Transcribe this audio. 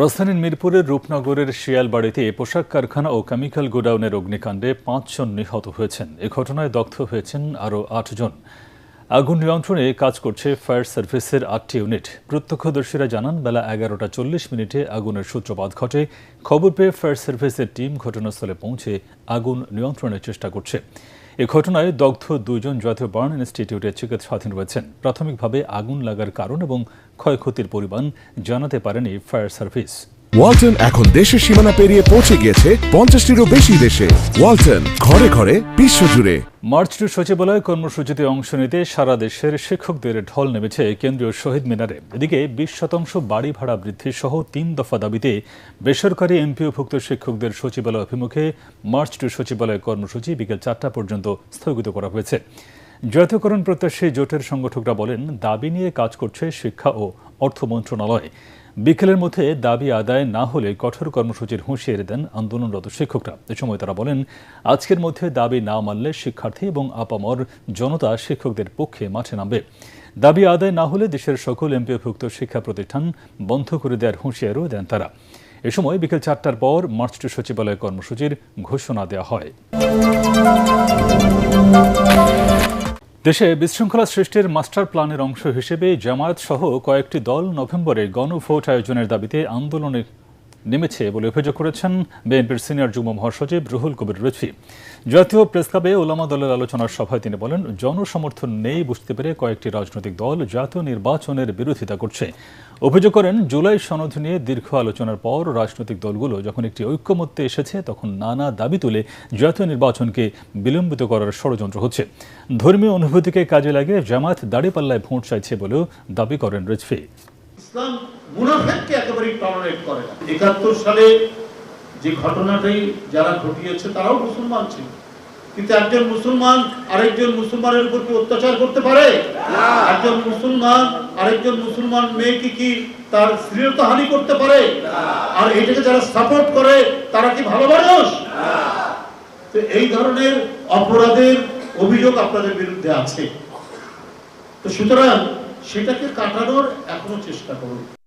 রাজধানীর মিরপুরের রূপনগরের শিয়ালবাড়িতে পোশাক কারখানা ও কেমিক্যাল গোডাউনের অগ্নিকাণ্ডে পাঁচজন নিহত হয়েছেন। এ ঘটনায় দগ্ধ হয়েছেন আরও আটজন। আগুন নিয়ন্ত্রণে কাজ করছে ফায়ার সার্ভিসের আটটি ইউনিট। প্রত্যক্ষদর্শীরা জানান, বেলা এগারোটা চল্লিশ মিনিটে আগুনের সূত্রপাত ঘটে। খবর পেয়ে ফায়ার সার্ভিসের টিম ঘটনাস্থলে পৌঁছে আগুন নিয়ন্ত্রণের চেষ্টা করছে। এ ঘটনায় দগ্ধ দুজন জাতীয় বার্ন ইনস্টিটিউটে চিকিৎসাধীন রয়েছেন। প্রাথমিকভাবে আগুন লাগার কারণ এবং ক্ষয়ক্ষতির পরিমাণ জানাতে পারেনি ফায়ার সার্ভিস। ওয়ালটন এখন দেশের সীমানা পেরিয়ে পৌঁছে গিয়েছে পঞ্চাশটিরও বেশি দেশে। ওয়ালটন, ঘরে ঘরে, বিশ্বজুড়ে। মার্চ টু সচিবালয় কর্মসূচিতে অংশ নিতে সারা দেশের শিক্ষকদের ঢল নেমেছে কেন্দ্রীয় শহীদ মিনারে। এদিকে বিশ শতাংশ বাড়ি ভাড়া বৃদ্ধি সহ তিন দফা দাবিতে বেসরকারি এমপিওভুক্ত শিক্ষকদের সচিবালয় অভিমুখে মার্চ টু সচিবালয় কর্মসূচি বিকেল চারটা পর্যন্ত স্থগিত করা হয়েছে। জাতীয়করণ প্রত্যাশী জোটের সংগঠকরা বলেন, দাবি নিয়ে কাজ করছে শিক্ষা ও অর্থ মন্ত্রণালয়। বিকেলের মধ্যে দাবি আদায় না হলে কঠোর কর্মসূচির হুঁশিয়ারি দেন আন্দোলনরত শিক্ষকরা। এ সময় তারা বলেন, আজকের মধ্যে দাবি না মানলে শিক্ষার্থী এবং আপামর জনতা শিক্ষকদের পক্ষে মাঠে নামবে। দাবি আদায় না হলে দেশের সকল এমপিওভুক্ত শিক্ষা প্রতিষ্ঠান বন্ধ করে দেওয়ার হুঁশিয়ারও দেন তারা। এ সময় বিকেল চারটার পর মার্চ টু সচিবালয় কর্মসূচির ঘোষণা দেওয়া হয়। দেশে বিশৃঙ্খলা সৃষ্টির মাস্টার প্ল্যানের অংশ হিসেবে জামায়াত সহ কয়েকটি দল নভেম্বরে গণভোট আয়োজনের দাবিতে আন্দোলনে নেমেছে বলে অভিযোগ করেছেন বিএনপির সিনিয়র যুগ্ম মহাসচিব রুহুল কবির রিজভী। জাতীয় প্রেসক্লাবে ওলামা দলের আলোচনার সভায় তিনি বলেন, জনসমর্থন নেই বুঝতে পেরে কয়েকটি রাজনৈতিক দল জাতীয় নির্বাচনের বিরোধিতা করছে। অভিযোগ করেন, জুলাই সনদ নিয়ে দীর্ঘ আলোচনার পর রাজনৈতিক দলগুলো যখন একটি ঐক্যমত্যে এসেছে, তখন নানা দাবি তুলে জাতীয় নির্বাচনকে বিলম্বিত করার ষড়যন্ত্র হচ্ছে। ধর্মীয় অনুভূতিকে কাজে লাগিয়ে জামাত দাড়িপাল্লায় ভোট চাইছে বলেও দাবি করেন রিজভী। ইসলাম মুনাফেককে একেবারেই টলারেট করে না। একাত্তর সালে যে ঘটনাটাই যারা ঘটিয়েছে তারাও মুসলমান ছিল। কিন্তু একজন মুসলমান আরেকজন মুসলমানের উপর কি অত্যাচার করতে পারে? একজন মুসলমান আরেকজন মুসলমান মেয়েকে কি তার শ্লীলতা হানি করতে পারে? আর এটাকে যারা সাপোর্ট করে তারা কি ভালো মানুষ? তো এই ধরনের অপরাধের অভিযোগ আপনাদের বিরুদ্ধে আছে। তো সুতরাং সেটাকে কাটানোর এখনও চেষ্টা করুন।